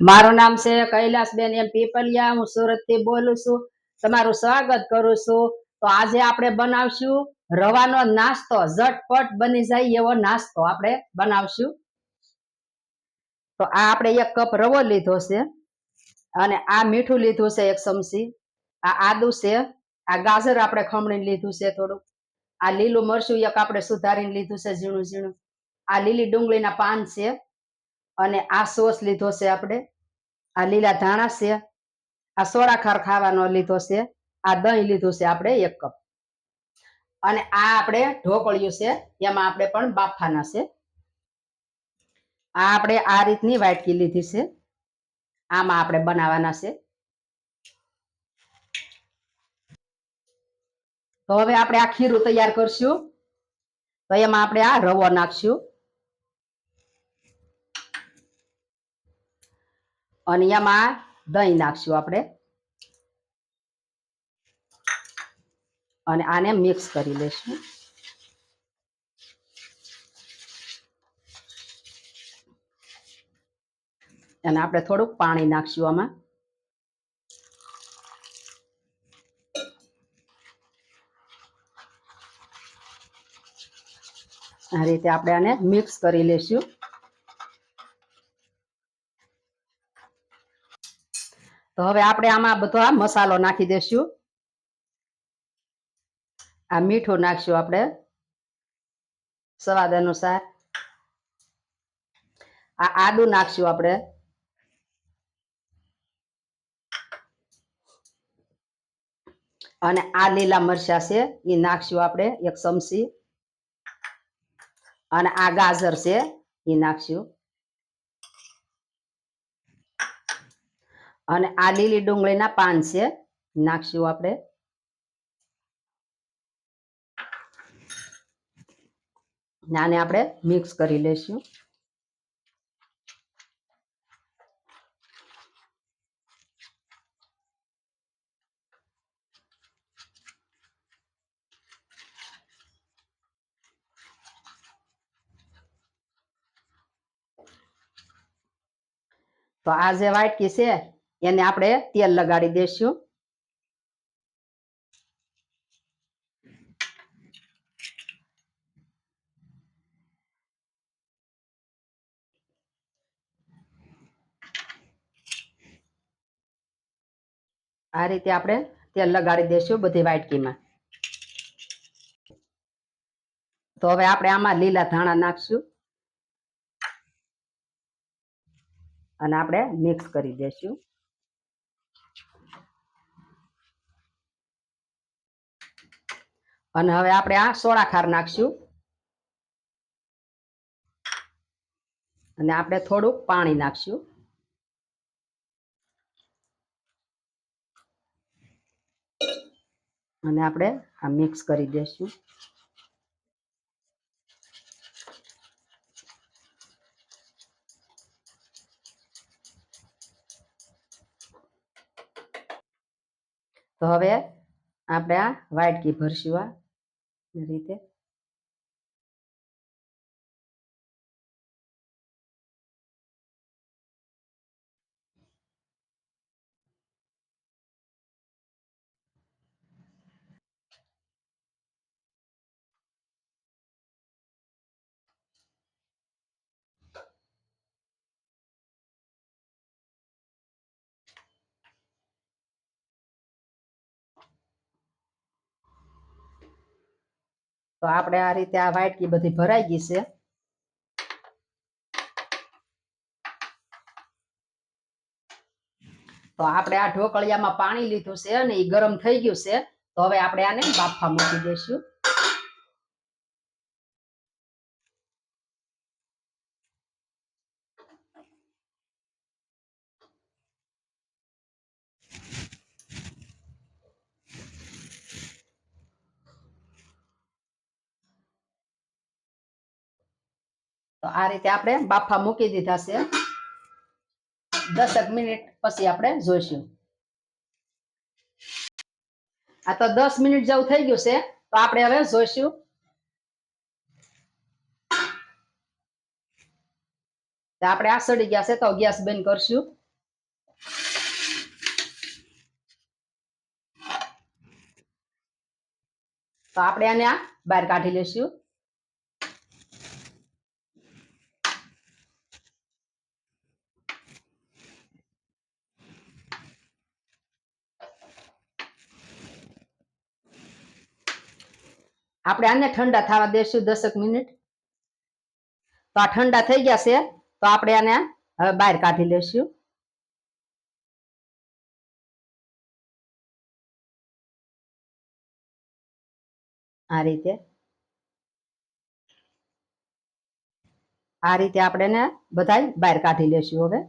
મારું નામ છે કૈલાસબેન એમ પીપલિયા, હું સુરતથી બોલું છું. તમારું સ્વાગત કરું છું. તો આજે આપણે બનાવશું રવાનો નાસ્તો. ઝટપટ બની જાય એવો નાસ્તો આપણે બનાવશું. તો આ આપણે એક કપ રવો લીધો છે અને આ મીઠું લીધું છે એક ચમચી. આ આદુ છે, આ ગાજર આપણે ખમણી લીધું છે થોડુંક. આ લીલું મરચું એક આપણે સુધારીને લીધું છે ઝીણું ઝીણું. આ લીલી ડુંગળીના પાન છે. અને આ સોસ લીધો છે આપણે. આ લીલા ધાણા છે. આ સોડા ખાવાનો લીધો છે. આ દહીં લીધું છે આપણે એક કપ. અને આ આપણે ઢોકળિયું છે. એમાં આપણે પણ બાફાના છે. આ આપણે આ રીતની વાટકી લીધી છે. આમાં આપણે બનાવવાના છે. તો હવે આપણે આ ખીરું તૈયાર કરશું. તો એમાં આપણે આ રવો નાખશું. અને એમાં દહીં નાખશું આપણે. અને આને મિક્સ કરી લેશું અને આપણે થોડુંક પાણી નાખશું આમાં. આ રીતે આપણે આને મિક્સ કરી લેશું તો હવે આપણે આમાં બધો આ મસાલો નાખી દઈશું આ મીઠું નાખશું આપણે સ્વાદ અનુસાર. આ આદુ નાખશું આપણે. અને આ લીલા મરચા છે એ નાખશું આપણે એક ચમચી. અને આ ગાજર છે એ નાખશું. અને આ લીલી ડુંગળીના પાન છે. નાખશું આપણે. આને આપણે મિક્સ કરી લઈશું તો આ જે વાટકી છે એને આપણે તેલ લગાડી દઈશું આ રીતે આપણે તેલ લગાડી દઈશું બધી વાટકીમાં. તો હવે આપણે આમાં લીલા ધાણા નાખશું. અને આપણે મિક્સ કરી દઈશું અને હવે આપણે આ સોડા ખાર નાખશું. અને આપણે થોડુંક પાણી નાખશું. અને આપણે આ મિક્સ કરી દઈશું. તો હવે આપણે આ વાટકી ભરશું આ. રીતે તો આપણે આ રીતે આ વાટકી બધી ભરાઈ ગઈ છે. તો આપણે આ ઢોકળિયામાં પાણી લીધું છે અને એ ગરમ થઈ ગયું છે. તો હવે આપણે આને બાફા મૂકી દઈશું. તો આ રીતે આપણે બાફા મૂકી દીધા છે. દસક મિનિટ પછી આપણે જોઈશું. આ તો દસ મિનિટ જેવું થઈ ગયું છે. તો આપણે હવે જોઈશું. આપણે આ સડી ગયા છે તો ગેસ બંધ કરશું. તો આપણે આને આ બહાર કાઢી લેશું આપણે આને ઠંડા થવા દેશું દસક મિનિટ. તો આ ઠંડા થઈ ગયા છે, તો આપણે આને હવે બહાર કાઢી લેશું. આ રીતે. આ રીતે આપણે એને બધા બહાર કાઢી લેશું હવે.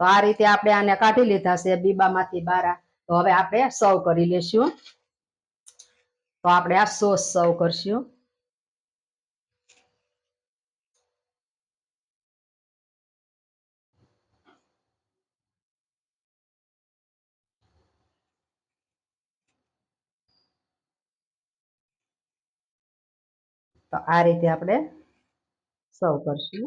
તો આ રીતે આપણે આને કાઢી લીધા છે, બીબામાંથી બારા. તો હવે આપણે સર્વ કરી લેશું. તો આપણે આ સોસ સર્વ કરશું. તો આ રીતે આપણે સર્વ કરશું.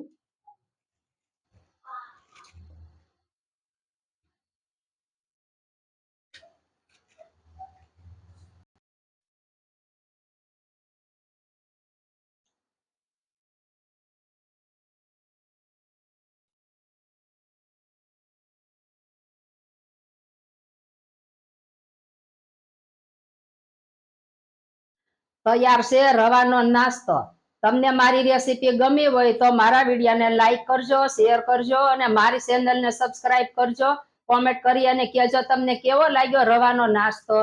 તૈયાર છે, રવાનો નાસ્તો. તમને મારી રેસીપી ગમી હોય તો મારા વિડીયોને લાઈક કરજો શેર કરજો અને મારી ચેનલને સબસ્ક્રાઇબ કરજો. કોમેન્ટ કરી અને કહેજો તમને કેવો લાગ્યો રવાનો નાસ્તો.